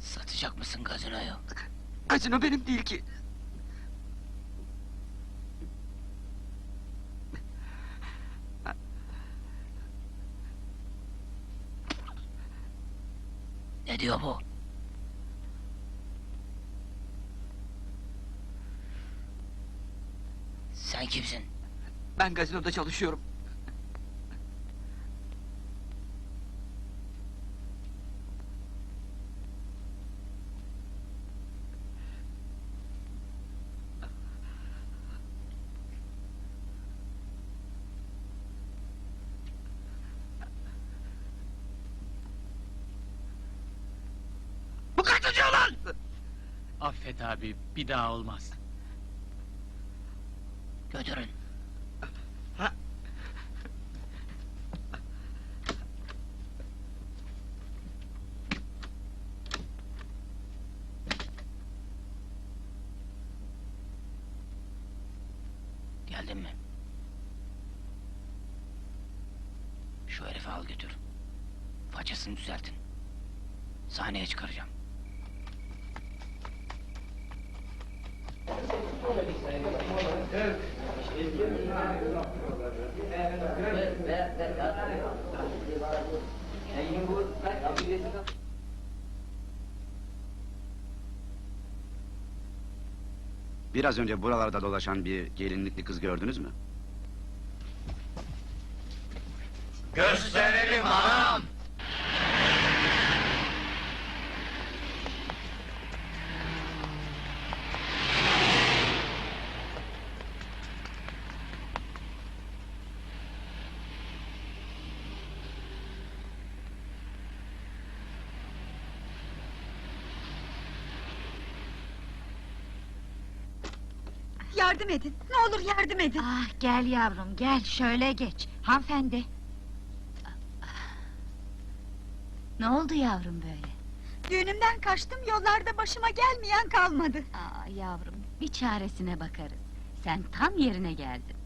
Satacak mısın gazinoyu? Gazino benim değil ki. Ne diyor bu? Sen kimsin? Ben gazinoda çalışıyorum. Bu kaçıncı lan? Affet abi, bir daha olmaz. Götürün. Geldin mi? Şu herifi al götür. Façasını düzeltin. Sahneye çıkaracağım. Biraz önce buralarda dolaşan bir gelinlikli kız gördünüz mü? Gösterelim anam! Yardım edin. Ne olur yardım edin. Ah gel yavrum gel şöyle geç. Hanımefendi. Ne oldu yavrum böyle? Düğünümden kaçtım. Yollarda başıma gelmeyen kalmadı. Aa yavrum bir çaresine bakarız. Sen tam yerine geldin.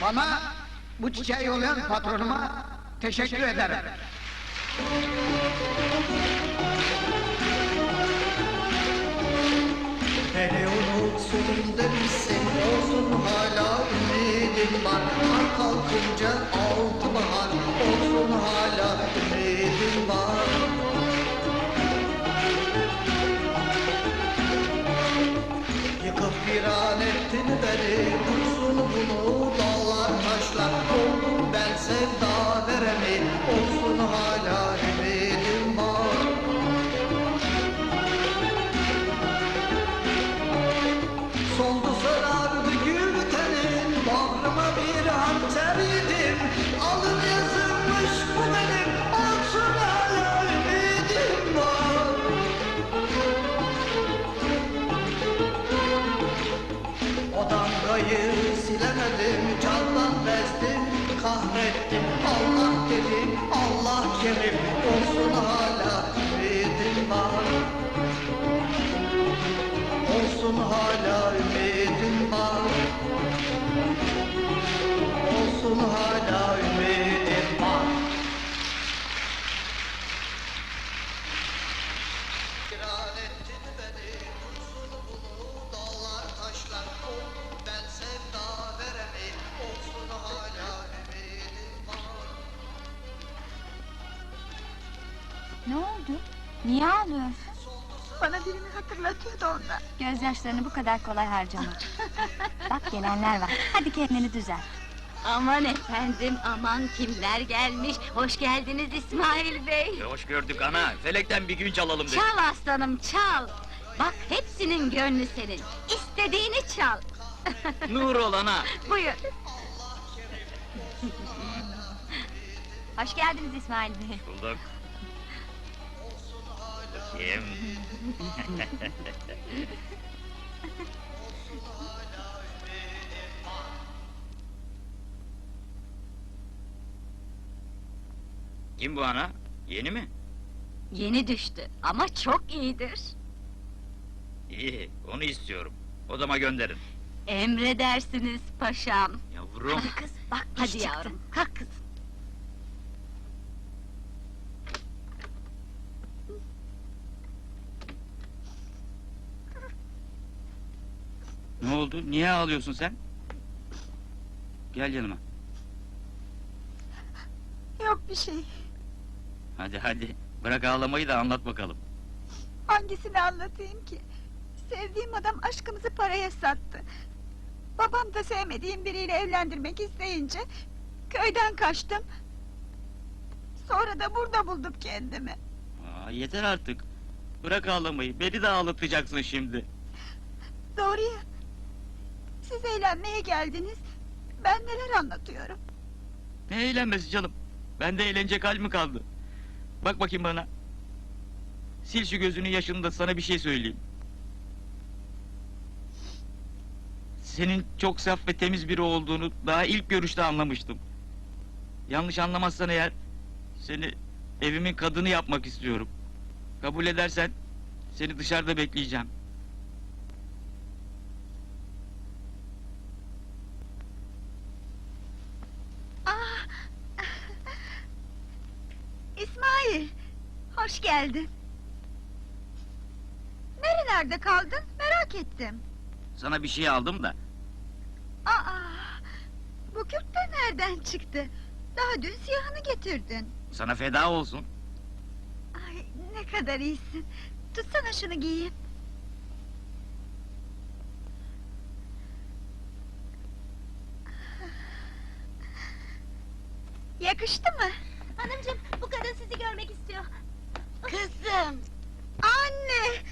Bana bu çiçeği yollayan patronuma teşekkür ederim. Beni unutsun demişsin olsun hala ümidim var Kar kalkınca altı bahar Niye ağlıyorsun? Bana birini hatırlatıyordu onda. Gözyaşlarını bu kadar kolay harcama. Bak gelenler var. Hadi kendini düzelt. Aman efendim, aman kimler gelmiş. Hoş geldiniz İsmail Bey. Hoş gördük ana. Felekten bir gün çalalım dedik. Çal aslanım çal. Bak hepsinin gönlü senin. İstediğini çal. Nur olana. Buyur. Hoş geldiniz İsmail Bey. Bulduk bakayım. Kim bu ana? Yeni mi? Yeni düştü ama çok iyidir. İyi, onu istiyorum. Odama gönderin. Emredersiniz paşam. Yavrum. Hadi kız bak Hadi yavrum. Kalk kız. Oldu? Niye ağlıyorsun sen? Gel yanıma. Yok bir şey. Hadi hadi. Bırak ağlamayı da anlat bakalım. Hangisini anlatayım ki? Sevdiğim adam aşkımızı paraya sattı. Babam da sevmediğim biriyle evlendirmek isteyince... ...köyden kaçtım. Sonra da burada buldum kendimi. Aa, yeter artık. Bırak ağlamayı. Beni de ağlatacaksın şimdi. Doğru ya. Siz eğlenmeye geldiniz. Ben neler anlatıyorum. Ne eğlenmesi canım? Bende eğlenecek hal mi kaldı? Bak bakayım bana. Sil şu gözünün yaşını da sana bir şey söyleyeyim. Senin çok saf ve temiz biri olduğunu daha ilk görüşte anlamıştım. Yanlış anlamazsan eğer seni evimin kadını yapmak istiyorum. Kabul edersen seni dışarıda bekleyeceğim. Ah! İsmail, hoş geldin. Nerelerde kaldın? Merak ettim. Sana bir şey aldım da Aa, bu kürt de nereden çıktı? Daha dün siyahını getirdin. sana feda olsun. Ay, ne kadar iyisin. Tutsana şunu giyeyim. Yakıştı mı? Hanımcığım görmek istiyor. Kızım. Anne.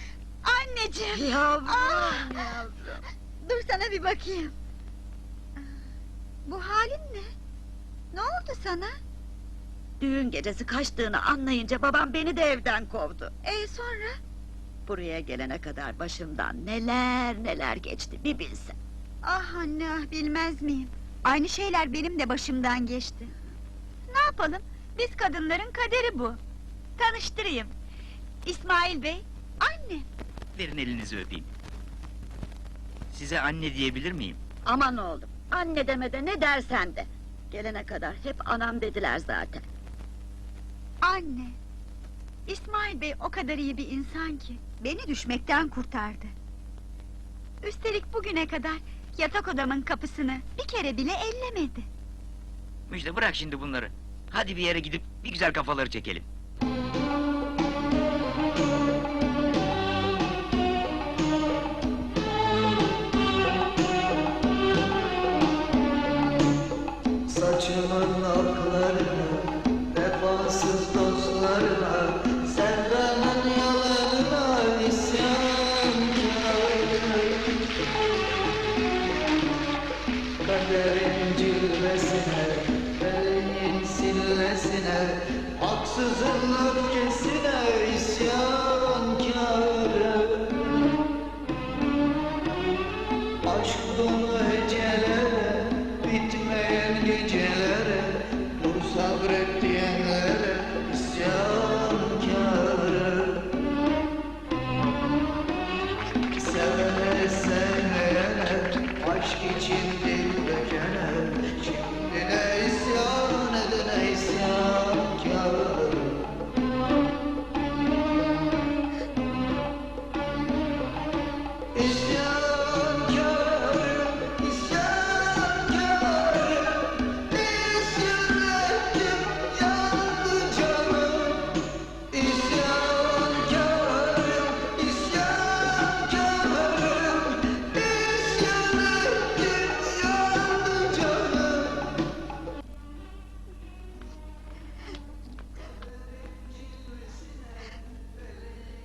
Anneciğim. Yavrum yavrum. Dur sana bir bakayım. Bu halin ne? Ne oldu sana? Düğün gecesi kaçtığını anlayınca babam beni de evden kovdu. E sonra? Buraya gelene kadar başımdan neler neler geçti bir bilsen. Ah anne ah bilmez miyim? Aynı şeyler benim de başımdan geçti. Ne yapalım? Biz kadınların kaderi bu. Tanıştırayım. İsmail Bey, anne. Verin elinizi öpeyim. Size anne diyebilir miyim? Aman oğlum anne demede ne dersen de. Gelene kadar hep anam dediler zaten. Anne. İsmail Bey o kadar iyi bir insan ki beni düşmekten kurtardı. Üstelik bugüne kadar yatak odamın kapısını bir kere bile ellemedi. Müjde bırak şimdi bunları. Hadi bir yere gidip bir güzel kafaları çekelim.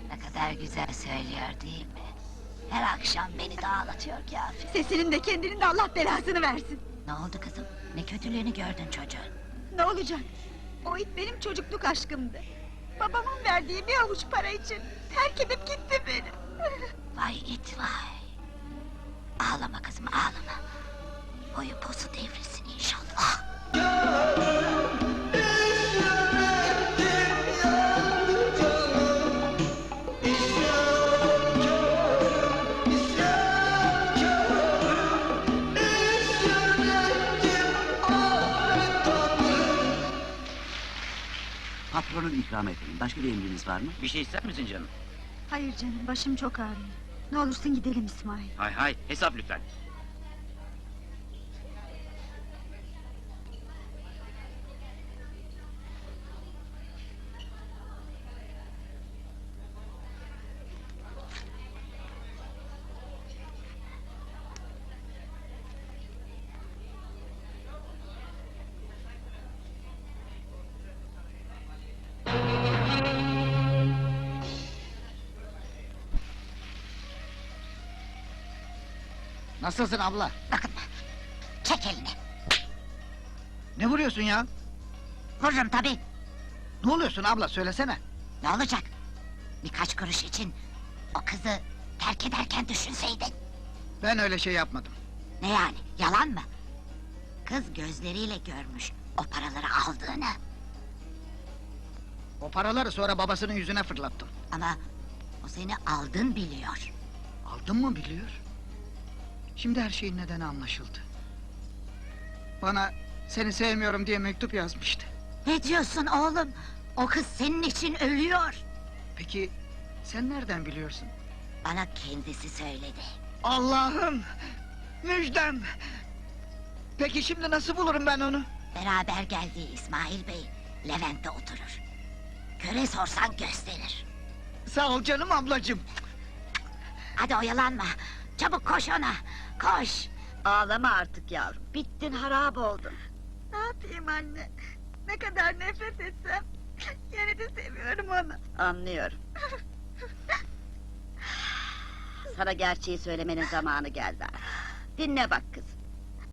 Ne kadar güzel söylüyor değil mi? Her akşam beni de ağlatıyor kafir. Sesinin de kendinin de Allah belasını versin. Ne oldu kızım? Ne kötülüğünü gördün çocuğun? Ne olacak? O it benim çocukluk aşkımdı. Babamın verdiği bir avuç para için terk edip gitti beni. Vay it vay. Ağlama kızım ağlama. Boyu posu devrilsin Buyurun ikram edelim. Başka bir emriniz var mı? Bir şey ister misin canım? Hayır canım başım çok ağrıyor. Ne olursun gidelim İsmail. Hay hay hesap lütfen. Nasılsın abla? Bakın, çek elini. Ne vuruyorsun ya? Vururum tabii. Ne oluyorsun abla söylesene. Ne olacak? Birkaç kuruş için o kızı terk ederken düşünseydin. Ben öyle şey yapmadım. Ne yani, yalan mı? Kız gözleriyle görmüş o paraları aldığını. O paraları sonra babasının yüzüne fırlattım. Ama o seni aldın biliyor. Aldın mı biliyor. Şimdi her şeyin nedeni anlaşıldı. Bana seni sevmiyorum diye mektup yazmıştı. Ne diyorsun oğlum? O kız senin için ölüyor. Peki sen nereden biliyorsun? Bana kendisi söyledi. Allah'ım! Müjdem! Peki şimdi nasıl bulurum ben onu? Beraber geldiği İsmail Bey, Levent'te oturur. Köre sorsan gösterir. Sağ ol canım ablacığım. Hadi oyalanma. Çabuk koş ona. Koş. Ağlama artık yavrum. Bittin harap oldun. Ne yapayım anne? Ne kadar nefret etsem yine de seviyorum onu. Anlıyorum. Sana gerçeği söylemenin zamanı geldi artık. Dinle bak kızım.